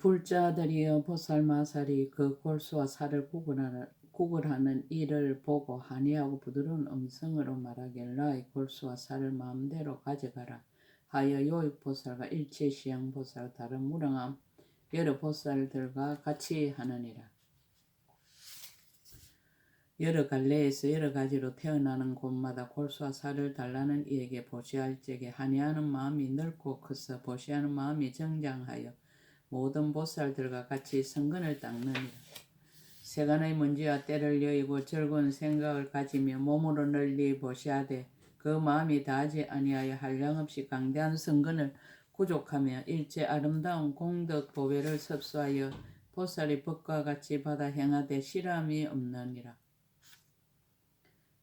불자들이여 보살마살이 그 골수와 살을 구분하는, 구분하는 이를 보고 한이하고 부드러운 음성으로 말하길 나의 골수와 살을 마음대로 가져가라 하여 요익보살과 일체시양보살 다른 무량함 여러 보살들과 같이 하느니라. 여러 갈래에서 여러 가지로 태어나는 곳마다 골수와 살을 달라는 이에게 보시할 적에 한이하는 마음이 넓고 커서 보시하는 마음이 정장하여 모든 보살들과 같이 성근을 닦느니라. 세간의 문제와 때를 여의고 즐거운 생각을 가지며 몸으로 널리 보시하되 그 마음이 다하지 아니하여 한량없이 강대한 성근을 구족하며 일체 아름다운 공덕 보배를 섭수하여 보살이 법과 같이 받아 행하되 실함이 없느니라.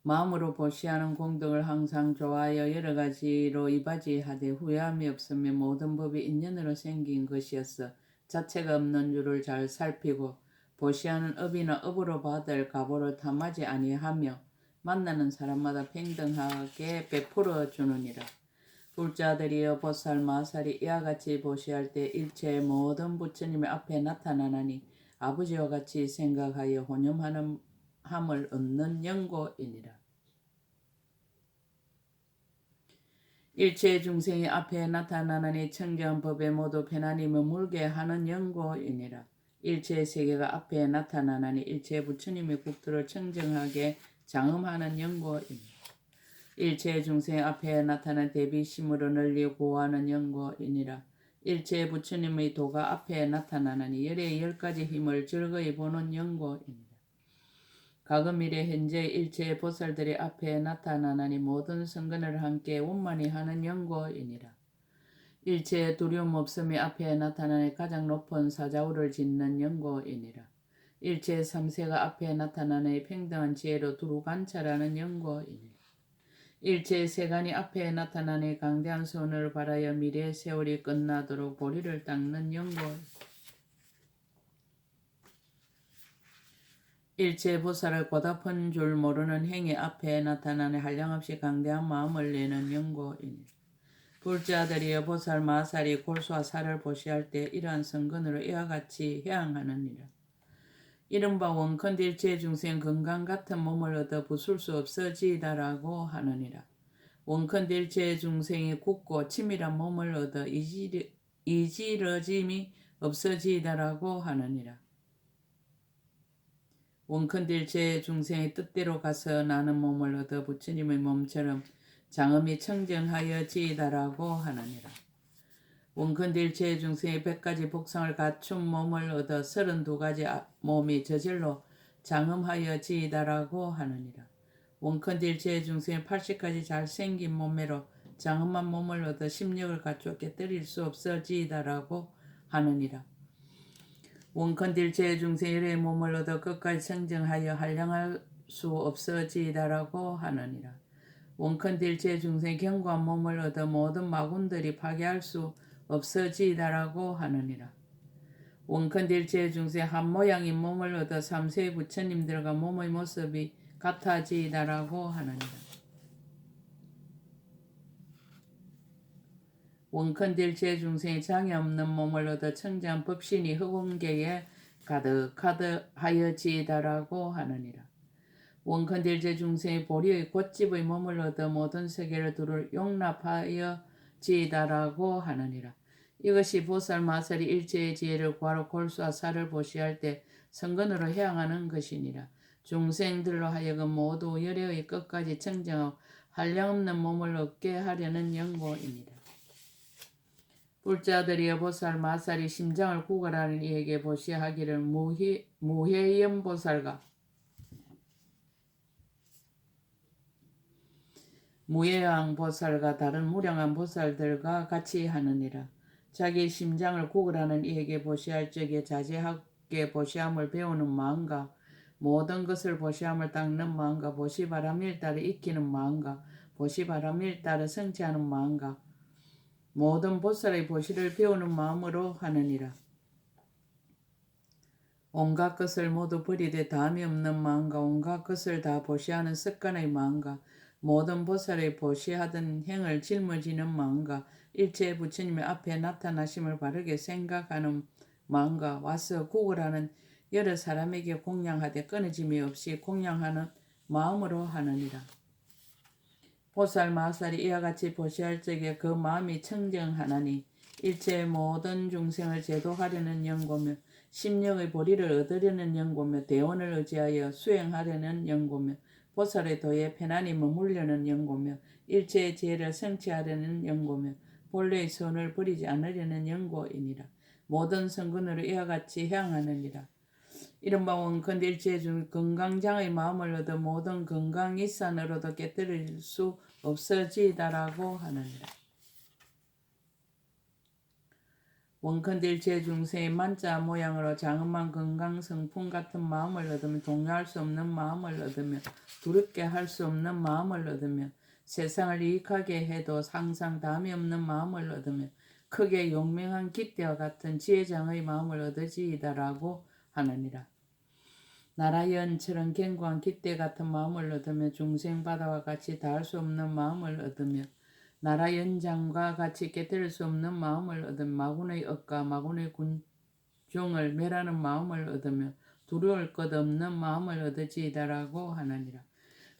마음으로 보시하는 공덕을 항상 좋아하여 여러 가지로 이바지하되 후회함이 없으며 모든 법이 인연으로 생긴 것이었어 자체가 없는 줄을 잘 살피고 보시하는 업이나 업으로 받을 가보를 탐하지 아니하며 만나는 사람마다 평등하게 베풀어 주느니라. 불자들이여 보살 마살이 이와 같이 보시할 때 일체의 모든 부처님의 앞에 나타나나니 아버지와 같이 생각하여 혼념하는 함을 얻는 연고이니라. 일체 중생이 앞에 나타나나니 청정 법에 모두 편안히 머물게 하는 연고이니라. 일체 세계가 앞에 나타나나니 일체 부처님의 국토를 청정하게 장음하는 연고이니라. 일체 중생 앞에 나타난 대비심으로 널리 고하는 연고이니라. 일체 부처님의 도가 앞에 나타나나니 열의 열 가지 힘을 즐거이 보는 연고이니라. 가금 이래 현재 일체 보살들이 앞에 나타나나니 모든 성근을 함께 원만히 하는 연고이니라. 일체 두려움 없음이 앞에 나타나니 가장 높은 사자우를 짓는 연고이니라. 일체 삼세가 앞에 나타나니 평등한 지혜로 두루 관찰하는 연고이니라. 일체 세간이 앞에 나타나니 강대한 손을 바라여 미래 세월이 끝나도록 보리를 닦는 연고 일체 보살을 보답한 줄 모르는 행위 앞에 나타나니 한량없이 강대한 마음을 내는 연고이니 불자들이여 보살 마살이 골수와 살을 보시할 때 이러한 성근으로 이와 같이 해양하느니라. 이른바 원컨딜체 중생 건강 같은 몸을 얻어 부술 수 없어지다라고 하느니라. 원컨딜체 중생이 굳고 치밀한 몸을 얻어 이지러짐이 없어지다라고 하느니라. 원컨딜체 중생의 뜻대로 가서 나는 몸을 얻어 부처님의 몸처럼 장엄히 청정하여 지이다라고 하느니라. 원컨딜체 중생의 백 가지 복상을 갖춘 몸을 얻어 서른두 가지 몸이 저절로 장엄하여 지이다라고 하느니라. 원컨딜체 중생의 팔십 가지 잘생긴 몸매로 장엄한 몸을 얻어 심력을 갖추어 깨뜨릴 수 없어 지이다라고 하느니라. 원컨딜체 중생의 몸을 얻어 끝까지 성정하여 한량할 수 없어지다라고 하느니라. 원컨딜체 중생 경관 몸을 얻어 모든 마군들이 파괴할 수 없어지다라고 하느니라. 원컨딜체 중생 한 모양인 몸을 얻어 삼세 부처님들과 몸의 모습이 같아지다라고 하느니라. 원컨딜체 중생이 장애 없는 몸을 얻어 청정 법신이 흑원계에 가득하여 지다라고 하느니라. 원컨딜체 중생이 보리의 꽃집의 몸을 얻어 모든 세계를 두를 용납하여 지다라고 하느니라. 이것이 보살 마살이 일체의 지혜를 구하러 골수와 살을 보시할 때 성근으로 향하는 것이니라. 중생들로 하여금 모두 열애의 끝까지 청정하고 한량없는 몸을 얻게 하려는 연고입니다. 불자들이 여 보살 마살이 심장을 구걸하는 이에게 보시하기를 무해, 무해연 보살과 무예왕 보살과 다른 무량한 보살들과 같이 하느니라. 자기 심장을 구걸하는 이에게 보시할 적에 자제하게 보시함을 배우는 마음과 모든 것을 보시함을 닦는 마음과 보시바람일 따라 익히는 마음과 보시바람일 따라 성취하는 마음과 모든 보살의 보시를 배우는 마음으로 하느니라. 온갖 것을 모두 버리되 다음이 없는 마음과 온갖 것을 다 보시하는 습관의 마음과 모든 보살의 보시하던 행을 짊어지는 마음과 일체 부처님의 앞에 나타나심을 바르게 생각하는 마음과 와서 구걸하는 여러 사람에게 공양하되 끊어짐이 없이 공양하는 마음으로 하느니라. 보살 마살이 이와 같이 보시할 적에 그 마음이 청정하나니 일체 모든 중생을 제도하려는 연고며 심령의 보리를 얻으려는 연고며 대원을 의지하여 수행하려는 연고며 보살의 도에 편안히 머물려는 연고며 일체의 지혜를 성취하려는 연고며 본래의 손을 버리지 않으려는 연고이니라. 모든 성근으로 이와 같이 향하느니라. 이른바 원컨대 일체 중 건강장의 마음을 얻어 모든 건강이산으로도 깨뜨릴 수 없어지다라고 하느니라. 원컨대 일체 중생의 만자 모양으로 장엄한 건강 성품 같은 마음을 얻으며 동요할 수 없는 마음을 얻으며 두렵게 할 수 없는 마음을 얻으며 세상을 이익하게 해도 상상 담이 없는 마음을 얻으며 크게 용맹한 기대와 같은 지혜장의 마음을 얻으지이다라고 하느니라. 나라 연처럼 견고한 기대 같은 마음을 얻으며 중생 바다와 같이 닿을 수 없는 마음을 얻으며 나라 연장과 같이 깨뜨릴 수 없는 마음을 얻은 마군의 억과 마군의 군종을 멸하는 마음을 얻으며 두려울 것 없는 마음을 얻으지이다라고 하느니라.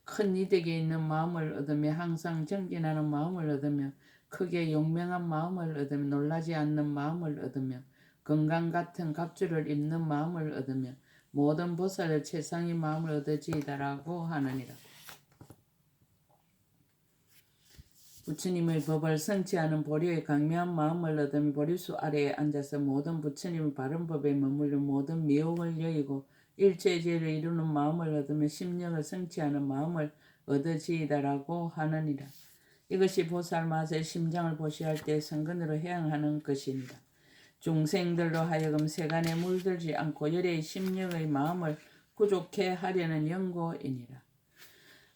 큰 이득이 있는 마음을 얻으며 항상 정진하는 마음을 얻으며 크게 용맹한 마음을 얻으며 놀라지 않는 마음을 얻으며 건강 같은 갑주를 입는 마음을 얻으며 모든 보살의 최상의 마음을 얻으지이다라고 하느니라. 부처님의 법을 성취하는 보리의 강미한 마음을 얻으며 보리수 아래에 앉아서 모든 부처님의 바른 법에 머물러 모든 미혹을 여의고 일체죄를 이루는 마음을 얻으며 심령을 성취하는 마음을 얻으지이다라고 하느니라. 이것이 보살 맛의 심장을 보시할 때 성근으로 해양하는 것입니다. 중생들로 하여금 세간에 물들지 않고 열의 심령의 마음을 구족해 하려는 연고이니라.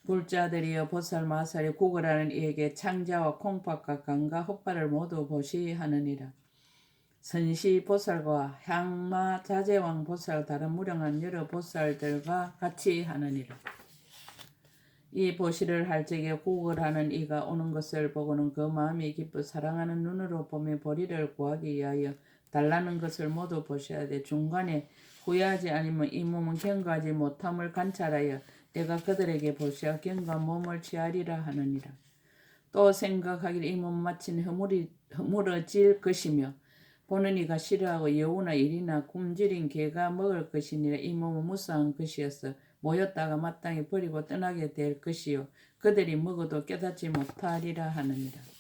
불자들이여 보살 마살이 구걸하는 이에게 창자와 콩팥과 강과 헛발을 모두 보시하느니라. 선시 보살과 향마 자제왕 보살 다른 무량한 여러 보살들과 같이 하느니라. 이 보시를 할 적에 구걸하는 이가 오는 것을 보고는 그 마음이 기뻐 사랑하는 눈으로 보며 보리를 구하기 위하여 달라는 것을 모두 보셔야 돼. 중간에 후회하지 않으면 이 몸은 경과하지 못함을 관찰하여 내가 그들에게 보시어 경과 몸을 취하리라 하느니라. 또 생각하기를 이 몸 마친 허물이 허물어질 것이며 보는 이가 싫어하고 여우나 일이나 굶주린 개가 먹을 것이니라 이 몸은 무사한 것이었어 모였다가 마땅히 버리고 떠나게 될 것이요 그들이 먹어도 깨닫지 못하리라 하느니라.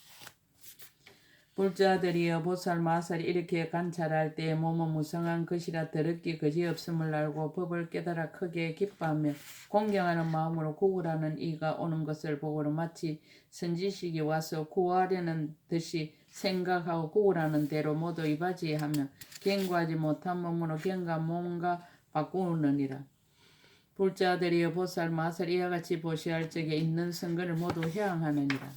불자들이여 보살 마살이 이렇게 관찰할 때 몸은 무성한 것이라 더럽기 그지없음을 알고 법을 깨달아 크게 기뻐하며 공경하는 마음으로 구걸하는 이가 오는 것을 보고는 마치 선지식이 와서 구하려는 듯이 생각하고 구걸하는 대로 모두 이바지하며 경과하지 못한 몸으로 경과 몸과 바꾸느니라. 불자들이여 보살 마살 이와 같이 보시할 적에 있는 선거를 모두 해양하느니라.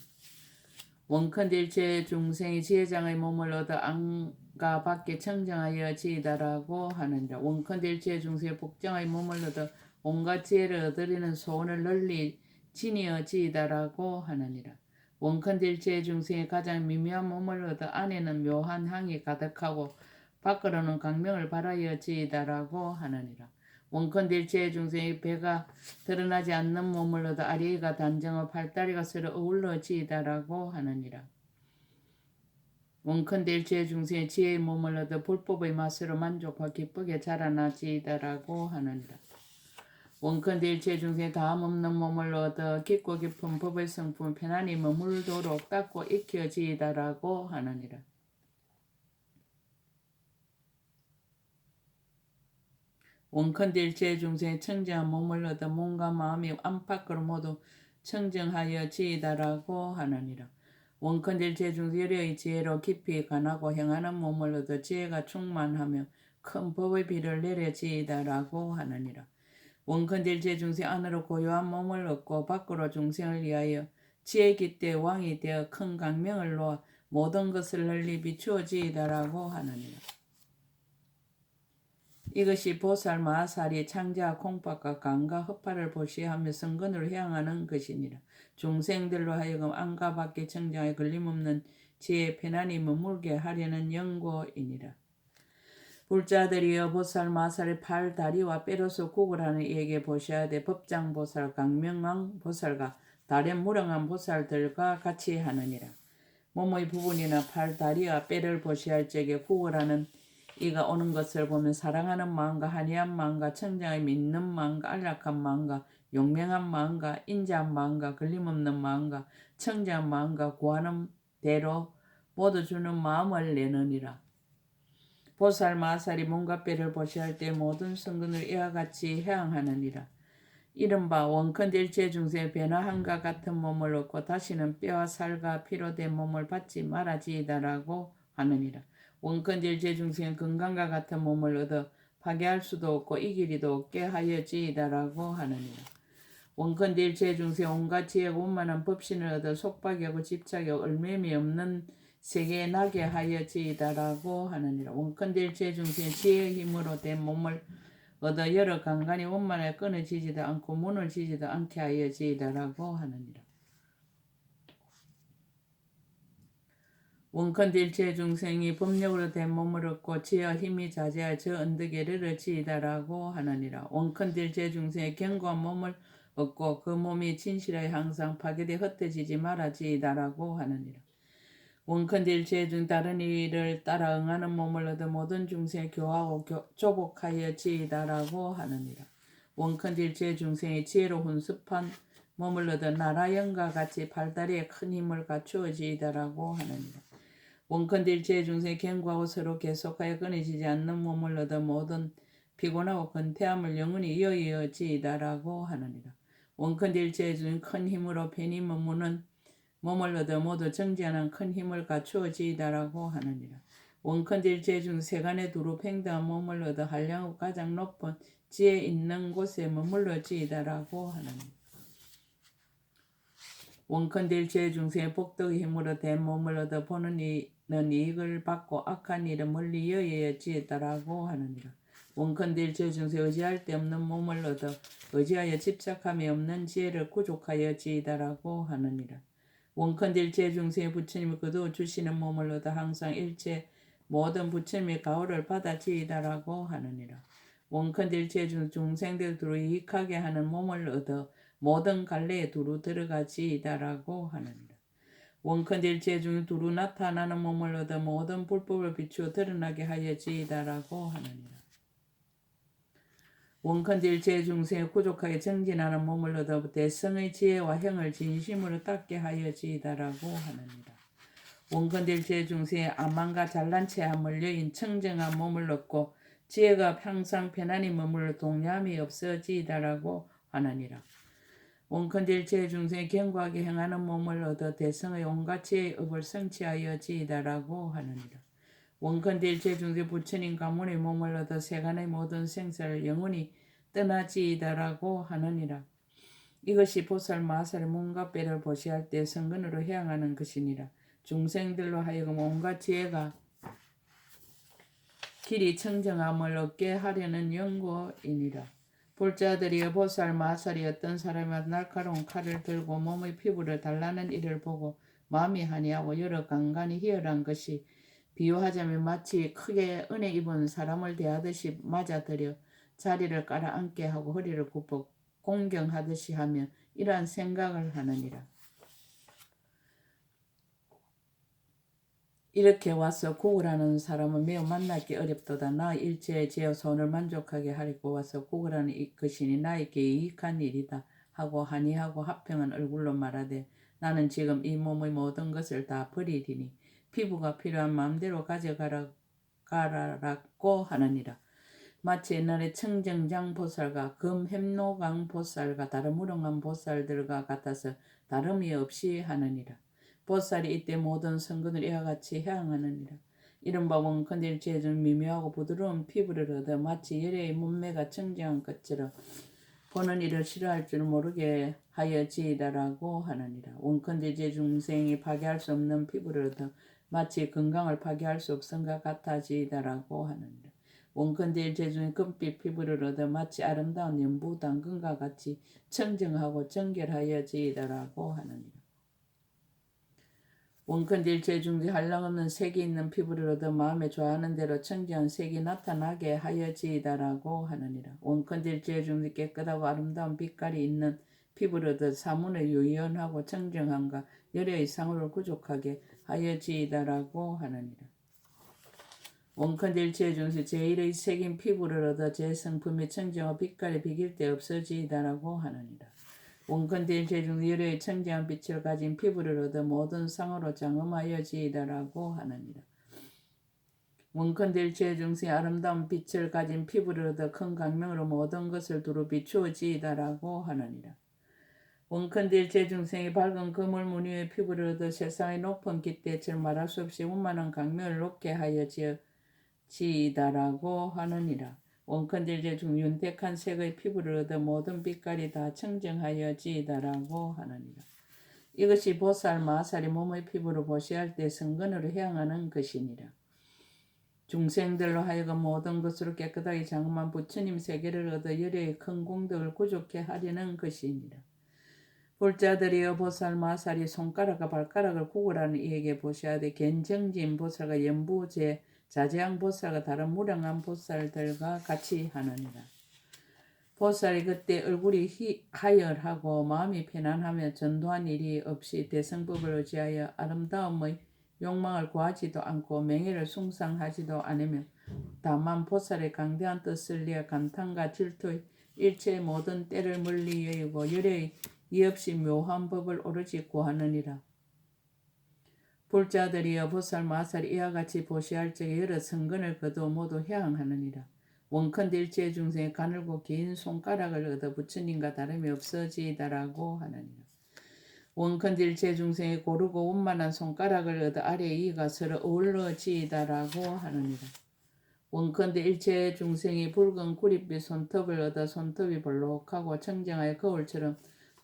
원컨딜체 중생이 지혜장의 몸을 얻어 안가 밖에 청정하여 지이다라고 하느니라. 원컨딜체 중생의 복장의 몸을 얻어 온갖 지혜를 얻으리는 소원을 널리 지니어 지이다라고 하느니라. 원컨딜체 중생의 가장 미묘한 몸을 얻어 안에는 묘한 향이 가득하고 밖으로는 강명을 발하여 지이다라고 하느니라. 원컨딜체 중생의 배가 드러나지 않는 몸을 얻어 아리가 단정어 팔다리가 서로 어울러 지이다라고 하느니라. 원컨딜체 중생의 지혜의 몸을 얻어 불법의 맛으로 만족하고 기쁘게 자라나지이다라고 하느니라. 원컨딜체 중생의 다음 없는 몸을 얻어 깊고 깊은 법의 성품 편안히 머물도록 닦고 익혀지이다라고 하느니라. 원컨딜체 중생의 청정한 몸을 얻어 몸과 마음이 안팎으로 모두 청정하여 지이다라고 하느니라. 원컨딜체 중생 여의 지혜로 깊이 관하고 행하는 몸을 얻어 지혜가 충만하며 큰 법의 비를 내려 지이다라고 하느니라. 원컨딜체 중생 안으로 고요한 몸을 얻고 밖으로 중생을 위하여 지혜 기대 왕이 되어 큰 강명을 놓아 모든 것을 널리 비추어 지이다라고 하느니라. 이것이 보살 마살이 창자 콩팥과 강과 흑파를 보시하며 성근으로 향하는 것이니라. 중생들로 하여금 안과 밖에 청정에 걸림없는 지혜 편안히 머물게 하려는 연고이니라. 불자들이여 보살 마살의 팔 다리와 뼈로서 구걸하는 이에게 보셔야 돼 법장 보살 강명왕 보살과 다른 무령한 보살들과 같이 하느니라. 몸의 부분이나 팔 다리와 뼈를 보시할 적에 구걸하는 이가 오는 것을 보면 사랑하는 마음과 한이한 마음과 청장의 믿는 마음과 안락한 마음과 용맹한 마음과 인자한 마음과 걸림없는 마음과 청자한 마음과 구하는 대로 모두 주는 마음을 내느니라. 보살 마살이 몸과 뼈를 보시할 때 모든 성근을 이와 같이 해양하느니라. 이른바 원컨딜체 중세 변화함과 같은 몸을 얻고 다시는 뼈와 살과 피로 된 몸을 받지 말아지이다라고 하느니라. 원컨딜체 중생 건강과 같은 몸을 얻어 파괴할 수도 없고 이기리도 없게 하여지이다라고 하느니라. 원컨딜체 중생 온갖 지혜고 원만한 법신을 얻어 속박하고 집착하고 얼매미 없는 세계에 나게 하여지이다라고 하느니라. 원컨딜체 중생 지혜의 힘으로 된 몸을 얻어 여러 강간이 원만하게 끊어지지도 않고 문을 지지도 않게 하여지이다라고 하느니라. 원컨딜체 중생이 법력으로 된 몸을 얻고 지혜와 힘이 자제할 저 언덕에를 지이다라고 하느니라. 원컨딜체 중생의 견고한 몸을 얻고 그 몸이 진실하게 항상 파괴돼 흩어지지 말아지이다라고 하느니라. 원컨딜체 중 다른 이를 따라 응하는 몸을 얻어 모든 중생 교하고 교, 조복하여 지이다라고 하느니라. 원컨딜체 중생의 지혜로운 습한 몸을 얻어 나라영과 같이 발다리에 큰 힘을 갖추어 지이다라고 하느니라. 원컨딜체 중생 견고하고 서로 계속하여 끊어지지 않는 몸을 얻어 모든 피곤하고 근태함을 영원히 이어이어지이다라고 하느니라. 원컨딜체 중큰 힘으로 편히 머무는 몸을 얻어 모두 정지하는 큰 힘을 갖추어지이다라고 하느니라. 원컨딜체 중 세간의 두루 팽당한 몸을 얻어 한량후 가장 높은 지혜 있는 곳에 머물러지이다라고 하느니라. 원컨딜체 중생의 복덕의 힘으로 된 몸을 얻어 보는 이는 이익을 받고 악한 일은 멀리 여여지이다라고 하느니라. 원컨딜체 중세 의지할 데 없는 몸을 얻어 의지하여 집착함이 없는 지혜를 구족하여 지이다라고 하느니라. 원컨딜체 중세 부처님이 그도 주시는 몸을 얻어 항상 일체 모든 부처님의 가호를 받아 지이다라고 하느니라. 원컨딜체 중 중생들 두루 이익하게 하는 몸을 얻어 모든 갈래에 두루 들어가지이다라고 하느니라. 원컨딜체 중 두루 나타나는 몸을 얻어 모든 불법을 비추어 드러나게 하여 지이다라고 하느니라. 원컨딜체 중생에 부족하게 정진하는 몸을 얻어 대성의 지혜와 형을 진심으로 닦게 하여 지이다라고 하느니라. 원컨딜체 중생의 아만과 잘난 체함을 여인 청정한 몸을 얻고 지혜가 항상 편안히 머물러 동ям이 없어지이다라고 하느니라. 원컨딜체 중생의 견고하게 행하는 몸을 얻어 대성의 온갖 지혜의 업을 성취하여 지이다라고 하느니라. 원컨딜체 중세 부처님 가문의 몸을 얻어 세간의 모든 생사를 영원히 떠나지이다라고 하느니라. 이것이 보살 마살 몸과 뼈를 보시할 때 성근으로 해양하는 것이니라. 중생들로 하여금 온갖 지혜가 길이 청정함을 얻게 하려는 연고이니라. 볼자들이 보살 마살이 어떤 사람이 날카로운 칼을 들고 몸의 피부를 달라는 일을 보고 마음이 한이하고 여러 강간이 희열한 것이 비유하자면 마치 크게 은혜 입은 사람을 대하듯이 맞아들여 자리를 깔아 앉게 하고 허리를 굽어 공경하듯이 하며 이러한 생각을 하느니라. 이렇게 와서 구걸하는 사람은 매우 만나기 어렵도다. 나 일체의 죄와 손을 만족하게 하려고 와서 구걸하는 것이니 나에게 이익한 일이다. 하고 한이하고 합평한 얼굴로 말하되 나는 지금 이 몸의 모든 것을 다 버리리니 피부가 필요한 마음대로 가져가라고 하느니라. 마치 옛날에 청정장 보살과 금햄노강 보살과 다른 무릉한 보살들과 같아서 다름이 없이 하느니라. 보살이 이때 모든 성근을 이와 같이 향하느니라. 이른바 원컨딜 제준 미묘하고 부드러운 피부를 얻어 마치 열의 몸매가 청정한 것처럼 보는 이를 싫어할 줄 모르게 하여 지이다라고 하느니라. 원컨딜 제중생이 파괴할 수 없는 피부를 얻어 마치 건강을 파괴할 수 없은 것 같아 지이다라고 하느니라. 원컨딜 제중의 금빛 피부를 얻어 마치 아름다운 연부 당근과 같이 청정하고 정결하여 지이다라고 하느니라. 원컨딜체 중지 한량없는 색이 있는 피부를 얻어 마음에 좋아하는 대로 청정한 색이 나타나게 하여지이다라고 하느니라. 원컨딜체 중지 깨끗하고 아름다운 빛깔이 있는 피부를 얻어 사문의 유연하고 청정함과 열의 상으로 구족하게 하여지이다라고 하느니라. 원컨딜체 중지 제1의 색인 피부를 얻어 제 성품의 청정과 빛깔이 비길 때 없어지이다라고 하느니라. 원컨대 제중 열의 청정한 빛을 가진 피부를 얻어 모든 상으로 장엄하여 지이다라고 하느니라. 원컨대 제중의 아름다운 빛을 가진 피부를 얻어 큰 강명으로 모든 것을 두루 비추어 지이다라고 하느니라. 원컨대 제중생의 밝은 그물 무늬의 피부를 얻어 세상의 높은 깃대처럼 말할 수 없이 운만한 강명을 높게 하여 지이다라고 하느니라. 원컨딜제 중 윤택한 색의 피부를 얻어 모든 빛깔이 다 청정하여 지이다라고 하느니라. 이것이 보살 마살이 몸의 피부를 보시할 때 성근으로 향하는 것이니라. 중생들로 하여금 모든 것으로 깨끗하게 장엄한 부처님 세계를 얻어 열의 큰 공덕을 구족해 하려는 것이니라. 불자들이여 보살 마살이 손가락과 발가락을 구걸하는 이에게 보시하되 겐정진 보살과 연부제 자재양 보살과 다른 무량한 보살들과 같이 하느니라. 보살이 그때 얼굴이 희, 하열하고 마음이 편안하며 전도한 일이 없이 대성법을 의지하여 아름다움의 욕망을 구하지도 않고 명예를 숭상하지도 않으며 다만 보살의 강대한 뜻을 위해 감탄과 질투의 일체의 모든 때를 멀리 여의고 열의 이 없이 묘한 법을 오로지 구하느니라. 불자들이여 보살 마살 이와 같이 보시할 적에 여러 성근을 거두 모두 향하느니라. 원컨딜체 중생의 가늘고 긴 손가락을 얻어 부처님과 다름이 없어지다라고 하느니라. 원컨딜체 중생의 고르고 원만한 손가락을 얻어 아래 이가 서로 어울러지다라고 하느니라. 원컨대 일체 중생이 붉은 구릿빛 손톱을 얻어 손톱이 볼록하고 청정하여 거울처럼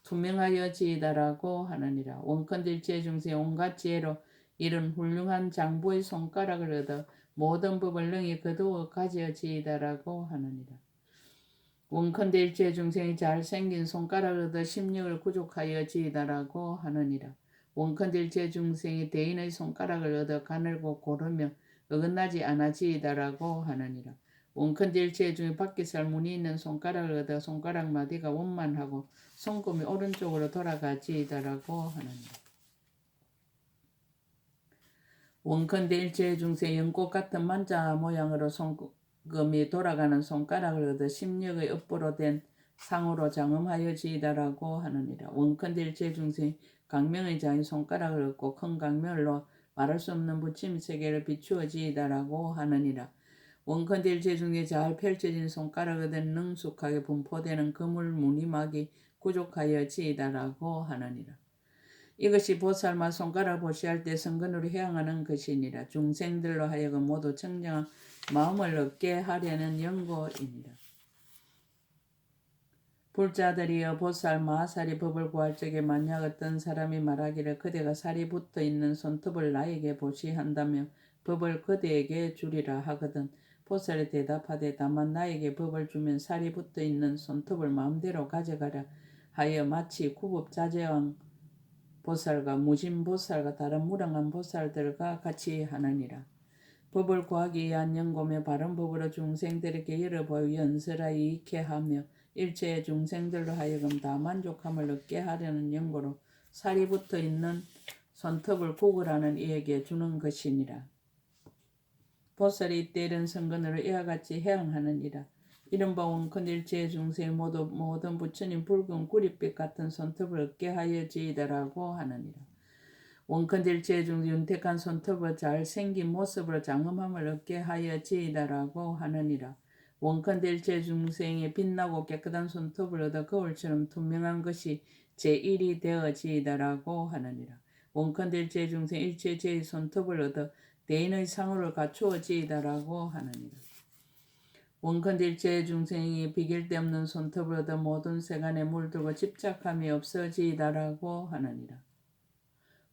투명하여지다라고 하느니라. 원컨대 일체 중생의 온갖 지혜로 이런 훌륭한 장부의 손가락을 얻어 모든 법을 능히 거두어 가져지이다라고 하느니라. 원컨대 일체 중생이 잘생긴 손가락을 얻어 심령을 구족하여 지이다라고 하느니라. 원컨대 일체 중생이 대인의 손가락을 얻어 가늘고 고르며 어긋나지 않아 지이다라고 하느니라. 원컨대 일체 중에 밖에 살 문이 있는 손가락을 얻어 손가락 마디가 원만하고 손금이 오른쪽으로 돌아가지이다라고 하느니라. 원컨대 일체 중세 연꽃 같은 만자 모양으로 손금이 돌아가는 손가락을 얻어 심력의 업보로 된 상으로 장엄하여 지이다라고 하느니라. 원컨대 일체 중세 강명의 장이 손가락을 얻고 큰 강명으로 말할 수 없는 부침 세계를 비추어 지이다라고 하느니라. 원컨대 일체 중에 잘 펼쳐진 손가락을 얻은 능숙하게 분포되는 그물 무늬막이 구족하여 지이다라고 하느니라. 이것이 보살마 손가락 보시할 때 성근으로 향하는 것이니라. 중생들로 하여금 모두 청정한 마음을 얻게 하려는 연고이니라. 불자들이여 보살 마살이 법을 구할 적에 만약 어떤 사람이 말하기를 그대가 살이 붙어 있는 손톱을 나에게 보시한다며 법을 그대에게 주리라 하거든 보살이 대답하되 다만 나에게 법을 주면 살이 붙어 있는 손톱을 마음대로 가져가라 하여 마치 구법자재왕 보살과 무진 보살과 다른 무량한 보살들과 같이 하느니라. 법을 구하기 위한 연고며 바른 법으로 중생들에게 보 연설하여 익게 하며 일체의 중생들로 하여금 다 만족함을 얻게 하려는 연고로 살이 붙어 있는 손톱을 구걸하는 이에게 주는 것이니라. 보살이 이때 이런 선근으로 이와 같이 해양하느니라. 이른바 원컨일체 중생 모두 모든 부처님 붉은 구릿빛 같은 손톱을 얻게 하여 지이다라고 하느니라. 원컨일체 중 윤택한 손톱을 잘 생긴 모습으로 장엄함을 얻게 하여 지이다라고 하느니라. 원컨일체 중생이 빛나고 깨끗한 손톱을 얻어 거울처럼 투명한 것이 제1이 되어지이다라고 하느니라. 원컨일체 중생 일체 제의 손톱을 얻어 대인의 상호를 갖추어지이다라고 하느니라. 원컨딜체 중생이 비길 데 없는 손톱을 얻어 모든 세간에 물들고 집착함이 없어지이다라고 하느니라.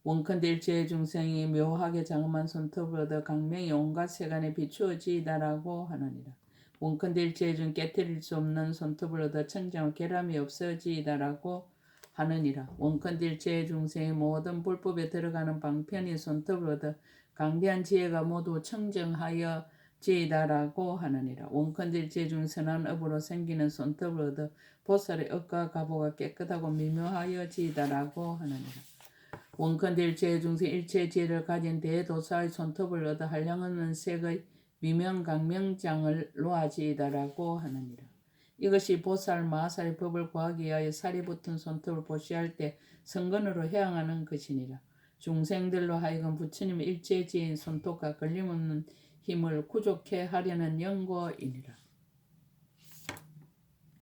원컨딜체 중생이 묘하게 장엄한 손톱을 얻어 강명이 온갖 세간에 비추어지이다라고 하느니라. 원컨딜체 중 깨뜨릴 수 없는 손톱을 얻어 청정 계람이 없어지이다라고 하느니라 원컨딜체 중생의 모든 불법에 들어가는 방편이 손톱을 얻어 강대한 지혜가 모두 청정하여 지이다라고 하느니라 원컨딜체 중 선한 업으로 생기는 손톱을 얻어 보살의 업과 가보가 깨끗하고 미묘하여 지이다라고 하느니라 원컨대 일체 중생 일체 지혜를 가진 대도사의 손톱을 얻어 한량없는 색의 미명강명장을 놓아지이다라고 하느니라. 이것이 보살 마살의 법을 구하기 위하여 살이 붙은 손톱을 보시할 때 성근으로 해양하는 것이니라. 중생들로 하여금 부처님의 일체지인 손톱과 걸림없는 힘을 구족해 하려는 연고이니라.